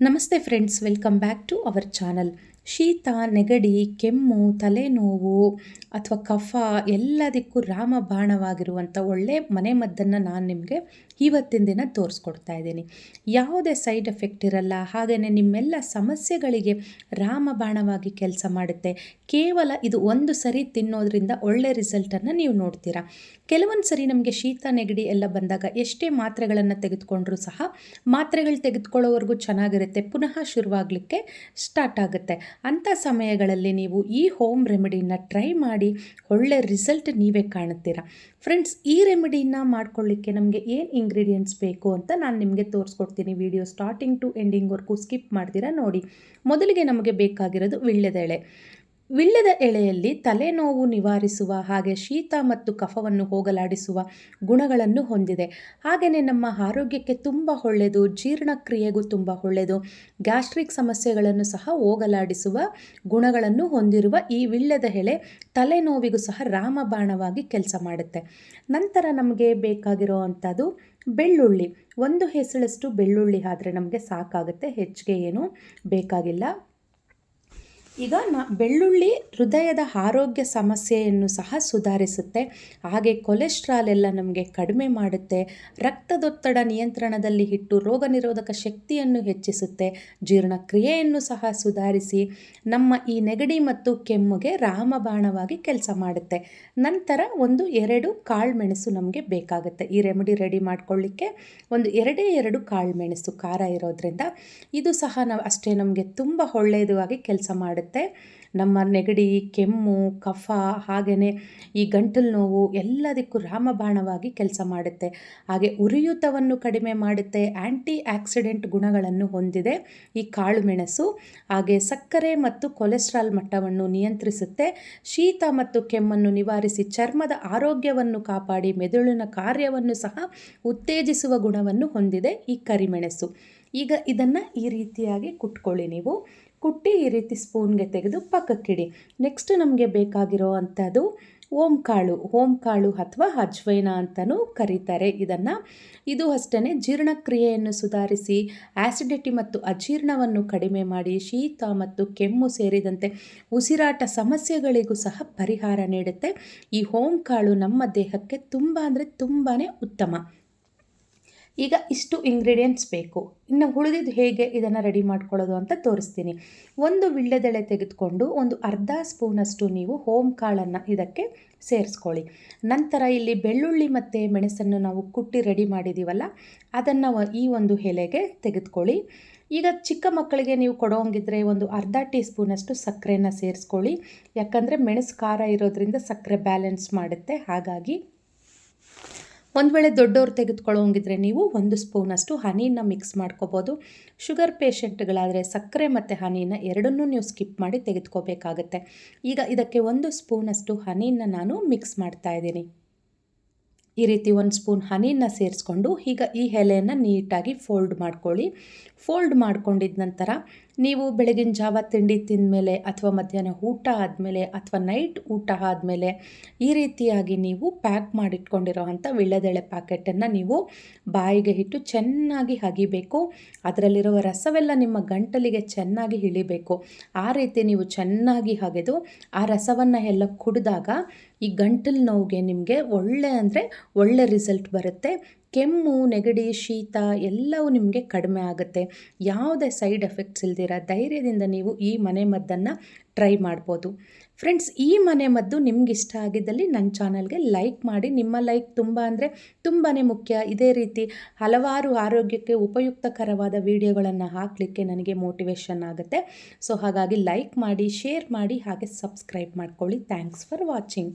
ನಮಸ್ತೆ friends welcome back to our channel ಶೀತ, ನೆಗಡಿ, ಕೆಮ್ಮು, ತಲೆನೋವು ಅಥವಾ ಕಫ ಎಲ್ಲದಕ್ಕೂ ರಾಮಬಾಣವಾಗಿರುವಂಥ ಒಳ್ಳೆ ಮನೆಮದ್ದನ್ನು ನಾನು ನಿಮಗೆ ಇವತ್ತಿನ ದಿನ ತೋರಿಸ್ಕೊಡ್ತಾ ಇದ್ದೀನಿ. ಯಾವುದೇ ಸೈಡ್ ಎಫೆಕ್ಟ್ ಇರಲ್ಲ ಹಾಗೆಯೇ ನಿಮ್ಮೆಲ್ಲ ಸಮಸ್ಯೆಗಳಿಗೆ ರಾಮಬಾಣವಾಗಿ ಕೆಲಸ ಮಾಡುತ್ತೆ. ಕೇವಲ ಇದು ಒಂದು ಸರಿ ತಿನ್ನೋದ್ರಿಂದ ಒಳ್ಳೆ ರಿಸಲ್ಟನ್ನು ನೀವು ನೋಡ್ತೀರಾ. ಕೆಲವೊಂದು ಸರಿ ನಮಗೆ ಶೀತ, ನೆಗಡಿ ಎಲ್ಲ ಬಂದಾಗ ಎಷ್ಟೇ ಮಾತ್ರೆಗಳನ್ನು ತೆಗೆದುಕೊಂಡ್ರೂ ಸಹ ಮಾತ್ರೆಗಳು ತೆಗೆದುಕೊಳ್ಳೋವರೆಗೂ ಚೆನ್ನಾಗಿರುತ್ತೆ, ಪುನಃ ಶುರುವಾಗಲಿಕ್ಕೆ ಸ್ಟಾರ್ಟ್ ಆಗುತ್ತೆ. ಅಂಥ ಸಮಯಗಳಲ್ಲಿ ನೀವು ಈ ಹೋಮ್ ರೆಮಿಡಿನ ಟ್ರೈ ಮಾಡಿ ಒಳ್ಳೆ ರಿಸಲ್ಟ್ ನೀವೇ ಕಾಣುತ್ತೀರಾ. ಫ್ರೆಂಡ್ಸ್, ಈ ರೆಮಿಡಿನ ಮಾಡ್ಕೊಳ್ಳಿಕ್ಕೆ ನಮಗೆ ಏನು ಇಂಗ್ರೀಡಿಯೆಂಟ್ಸ್ ಬೇಕು ಅಂತ ನಾನು ನಿಮಗೆ ತೋರಿಸ್ಕೊಡ್ತೀನಿ. ವಿಡಿಯೋ ಸ್ಟಾರ್ಟಿಂಗ್ ಟು ಎಂಡಿಂಗ್ವರೆಗೂ ಸ್ಕಿಪ್ ಮಾಡ್ತೀರಾ ನೋಡಿ. ಮೊದಲಿಗೆ ನಮಗೆ ಬೇಕಾಗಿರೋದು ವಿಳ್ಳೆದೆಳೆ. ವಿಳ್ಯದ ಎಳೆಯಲ್ಲಿ ತಲೆನೋವು ನಿವಾರಿಸುವ ಹಾಗೆ ಶೀತ ಮತ್ತು ಕಫವನ್ನು ಹೋಗಲಾಡಿಸುವ ಗುಣಗಳನ್ನು ಹೊಂದಿದೆ. ಹಾಗೆಯೇ ನಮ್ಮ ಆರೋಗ್ಯಕ್ಕೆ ತುಂಬ ಒಳ್ಳೆಯದು, ಜೀರ್ಣಕ್ರಿಯೆಗೂ ತುಂಬ ಒಳ್ಳೆಯದು, ಗ್ಯಾಸ್ಟ್ರಿಕ್ ಸಮಸ್ಯೆಗಳನ್ನು ಸಹ ಹೋಗಲಾಡಿಸುವ ಗುಣಗಳನ್ನು ಹೊಂದಿರುವ ಈ ವಿಳ್ಯದ ಎಳೆ ತಲೆನೋವಿಗೂ ಸಹ ರಾಮಬಾಣವಾಗಿ ಕೆಲಸ ಮಾಡುತ್ತೆ. ನಂತರ ನಮಗೆ ಬೇಕಾಗಿರೋ ಅಂಥದ್ದು ಬೆಳ್ಳುಳ್ಳಿ. ಒಂದು ಹೆಸಳಷ್ಟು ಬೆಳ್ಳುಳ್ಳಿ ಆದರೆ ನಮಗೆ ಸಾಕಾಗುತ್ತೆ, ಹೆಚ್ಚಿಗೆ ಏನು ಬೇಕಾಗಿಲ್ಲ. ಈಗ ನ ಬೆಳ್ಳುಳ್ಳಿ ಹೃದಯದ ಆರೋಗ್ಯ ಸಮಸ್ಯೆಯನ್ನು ಸಹ ಸುಧಾರಿಸುತ್ತೆ. ಹಾಗೆ ಕೊಲೆಸ್ಟ್ರಾಲ್ ಎಲ್ಲ ನಮಗೆ ಕಡಿಮೆ ಮಾಡುತ್ತೆ. ರಕ್ತದೊತ್ತಡ ನಿಯಂತ್ರಣದಲ್ಲಿ ಇಟ್ಟು ರೋಗ ನಿರೋಧಕ ಶಕ್ತಿಯನ್ನು ಹೆಚ್ಚಿಸುತ್ತೆ. ಜೀರ್ಣಕ್ರಿಯೆಯನ್ನು ಸಹ ಸುಧಾರಿಸಿ ನಮ್ಮ ಈ ನೆಗಡಿ ಮತ್ತು ಕೆಮ್ಮುಗೆ ರಾಮಬಾಣವಾಗಿ ಕೆಲಸ ಮಾಡುತ್ತೆ. ನಂತರ ಒಂದು ಎರಡು ಕಾಳು ಮೆಣಸು ನಮಗೆ ಬೇಕಾಗುತ್ತೆ. ಈ ರೆಮಿಡಿ ರೆಡಿ ಮಾಡ್ಕೊಳ್ಳಿಕ್ಕೆ ಒಂದು ಎರಡೇ ಎರಡು ಕಾಳು ಮೆಣಸು ಖಾರ ಇರೋದ್ರಿಂದ ಇದು ಸಹ ನಾವು ಅಷ್ಟೇ ನಮಗೆ ತುಂಬ ಒಳ್ಳೆಯದಾಗಿ ಕೆಲಸ ಮಾಡುತ್ತೆ. ನಮ್ಮ ನೆಗಡಿ, ಕೆಮ್ಮು, ಕಫ ಹಾಗೆಯೇ ಈ ಗಂಟಲು ನೋವು ಎಲ್ಲದಕ್ಕೂ ರಾಮಬಾಣವಾಗಿ ಕೆಲಸ ಮಾಡುತ್ತೆ. ಹಾಗೆ ಉರಿಯೂತವನ್ನು ಕಡಿಮೆ ಮಾಡುತ್ತೆ ಆ್ಯಂಟಿ ಆಕ್ಸಿಡೆಂಟ್ ಗುಣಗಳನ್ನು ಹೊಂದಿದೆ ಈ ಕಾಳು ಮೆಣಸು. ಹಾಗೆ ಸಕ್ಕರೆ ಮತ್ತು ಕೊಲೆಸ್ಟ್ರಾಲ್ ಮಟ್ಟವನ್ನು ನಿಯಂತ್ರಿಸುತ್ತೆ. ಶೀತ ಮತ್ತು ಕೆಮ್ಮನ್ನು ನಿವಾರಿಸಿ ಚರ್ಮದ ಆರೋಗ್ಯವನ್ನು ಕಾಪಾಡಿ ಮೆದುಳಿನ ಕಾರ್ಯವನ್ನು ಸಹ ಉತ್ತೇಜಿಸುವ ಗುಣವನ್ನು ಹೊಂದಿದೆ ಈ ಕರಿಮೆಣಸು. ಈಗ ಇದನ್ನು ಈ ರೀತಿಯಾಗಿ ಕುಟ್ಕೊಳ್ಳಿ ನೀವು. ಕುಟ್ಟಿ ಈ ರೀತಿ ಸ್ಪೂನ್ಗೆ ತೆಗೆದು ಪಕ್ಕಕ್ಕಿಡಿ. ನೆಕ್ಸ್ಟ್ ನಮಗೆ ಬೇಕಾಗಿರೋ ಅಂಥದ್ದು ಓಂ ಕಾಳು ಓಂ ಕಾಳು ಅಥವಾ ಅಜ್ವೈನ ಅಂತಲೂ ಕರೀತಾರೆ. ಇದನ್ನು ಇದು ಅಷ್ಟೇ ಜೀರ್ಣಕ್ರಿಯೆಯನ್ನು ಸುಧಾರಿಸಿ ಆ್ಯಸಿಡಿಟಿ ಮತ್ತು ಅಜೀರ್ಣವನ್ನು ಕಡಿಮೆ ಮಾಡಿ, ಶೀತ ಮತ್ತು ಕೆಮ್ಮು ಸೇರಿದಂತೆ ಉಸಿರಾಟ ಸಮಸ್ಯೆಗಳಿಗೂ ಸಹ ಪರಿಹಾರ ನೀಡುತ್ತೆ. ಈ ಓಂ ಕಾಳು ನಮ್ಮ ದೇಹಕ್ಕೆ ತುಂಬ ಅಂದರೆ ತುಂಬಾ ಉತ್ತಮ. ಈಗ ಇಷ್ಟು ಇಂಗ್ರೀಡಿಯೆಂಟ್ಸ್ ಬೇಕು. ಇನ್ನು ಉಳಿದಿದ್ದು ಹೇಗೆ ಇದನ್ನು ರೆಡಿ ಮಾಡ್ಕೊಳ್ಳೋದು ಅಂತ ತೋರಿಸ್ತೀನಿ. ಒಂದು ವಿಳ್ಳೆದೆಳೆ ತೆಗೆದುಕೊಂಡು ಒಂದು ಅರ್ಧ ಸ್ಪೂನಷ್ಟು ನೀವು ಹೋಮ್ ಕಾಳನ್ನು ಇದಕ್ಕೆ ಸೇರಿಸ್ಕೊಳ್ಳಿ. ನಂತರ ಇಲ್ಲಿ ಬೆಳ್ಳುಳ್ಳಿ ಮತ್ತು ಮೆಣಸನ್ನು ನಾವು ಕುಟ್ಟಿ ರೆಡಿ ಮಾಡಿದ್ದೀವಲ್ಲ ಅದನ್ನು ಈ ಒಂದು ಎಲೆಗೆ ತೆಗೆದುಕೊಳ್ಳಿ. ಈಗ ಚಿಕ್ಕ ಮಕ್ಕಳಿಗೆ ನೀವು ಕೊಡೋಂಗಿದ್ರೆ ಒಂದು ಅರ್ಧ ಟೀ ಸ್ಪೂನಷ್ಟು ಸಕ್ಕರೆಯನ್ನು ಸೇರಿಸ್ಕೊಳ್ಳಿ. ಯಾಕಂದರೆ ಮೆಣಸು ಖಾರ ಇರೋದ್ರಿಂದ ಸಕ್ಕರೆ ಬ್ಯಾಲೆನ್ಸ್ ಮಾಡುತ್ತೆ. ಹಾಗಾಗಿ ಒಂದು ವೇಳೆ ದೊಡ್ಡವ್ರು ತೆಗೆದುಕೊಳ್ಳೋಂಗಿದ್ರೆ ನೀವು ಒಂದು ಸ್ಪೂನಷ್ಟು ಹನಿನ ಮಿಕ್ಸ್ ಮಾಡ್ಕೋಬೋದು. ಶುಗರ್ ಪೇಷೆಂಟ್ಗಳಾದರೆ ಸಕ್ಕರೆ ಮತ್ತು ಹನಿನ ಎರಡನ್ನೂ ನೀವು ಸ್ಕಿಪ್ ಮಾಡಿ ತೆಗೆದುಕೋಬೇಕಾಗತ್ತೆ. ಈಗ ಇದಕ್ಕೆ ಒಂದು ಸ್ಪೂನಷ್ಟು ಹನಿನ ನಾನು ಮಿಕ್ಸ್ ಮಾಡ್ತಾ ಇದ್ದೀನಿ. ಈ ರೀತಿ ಒಂದು ಸ್ಪೂನ್ ಹನಿನ ಸೇರಿಸ್ಕೊಂಡು ಈಗ ಈ ಎಲೆಯನ್ನು ನೀಟಾಗಿ ಫೋಲ್ಡ್ ಮಾಡ್ಕೊಳ್ಳಿ. ಫೋಲ್ಡ್ ಮಾಡ್ಕೊಂಡಿದ್ದ ನಂತರ ನೀವು ಬೆಳಗಿನ ಜಾವ ತಿಂಡಿ ತಿಂದಮೇಲೆ ಅಥವಾ ಮಧ್ಯಾಹ್ನ ಊಟ ಆದಮೇಲೆ ಅಥವಾ ನೈಟ್ ಊಟ ಆದಮೇಲೆ ಈ ರೀತಿಯಾಗಿ ನೀವು ಪ್ಯಾಕ್ ಮಾಡಿಟ್ಕೊಂಡಿರೋ ಅಂಥ ಪ್ಯಾಕೆಟನ್ನು ನೀವು ಬಾಯಿಗೆ ಇಟ್ಟು ಚೆನ್ನಾಗಿ ಹಗಿಬೇಕು. ಅದರಲ್ಲಿರುವ ರಸವೆಲ್ಲ ನಿಮ್ಮ ಗಂಟಲಿಗೆ ಚೆನ್ನಾಗಿ ಇಳಿಬೇಕು. ಆ ರೀತಿ ನೀವು ಚೆನ್ನಾಗಿ ಹಗೆದು ಆ ರಸವನ್ನು ಎಲ್ಲ ಕುಡಿದಾಗ ಈ ಗಂಟಲು ನೋವಿಗೆ ನಿಮಗೆ ಒಳ್ಳೆ ಅಂದರೆ ಒಳ್ಳೆ ರಿಸಲ್ಟ್ ಬರುತ್ತೆ. ಕೆಮ್ಮು, ನೆಗಡಿ, ಶೀತ ಎಲ್ಲವೂ ನಿಮಗೆ ಕಡಿಮೆ ಆಗುತ್ತೆ. ಯಾವುದೇ ಸೈಡ್ ಎಫೆಕ್ಟ್ಸ್ ಇಲ್ದಿರ ಧೈರ್ಯದಿಂದ ನೀವು ಈ ಮನೆ ಮದ್ದನ್ನು ಟ್ರೈ ಮಾಡ್ಬೋದು. ಫ್ರೆಂಡ್ಸ್, ಈ ಮನೆ ಮದ್ದು ನಿಮ್ಗೆ ಇಷ್ಟ ಆಗಿದ್ದಲ್ಲಿ ನನ್ನ ಚಾನಲ್ಗೆ ಲೈಕ್ ಮಾಡಿ. ನಿಮ್ಮ ಲೈಕ್ ತುಂಬ ಅಂದರೆ ತುಂಬಾ ಮುಖ್ಯ. ಇದೇ ರೀತಿ ಹಲವಾರು ಆರೋಗ್ಯಕ್ಕೆ ಉಪಯುಕ್ತಕರವಾದ ವಿಡಿಯೋಗಳನ್ನು ಹಾಕಲಿಕ್ಕೆ ನನಗೆ ಮೋಟಿವೇಶನ್ ಆಗುತ್ತೆ. ಸೊ ಹಾಗಾಗಿ ಲೈಕ್ ಮಾಡಿ, ಶೇರ್ ಮಾಡಿ ಹಾಗೆ ಸಬ್ಸ್ಕ್ರೈಬ್ ಮಾಡ್ಕೊಳ್ಳಿ. Thanks for watching.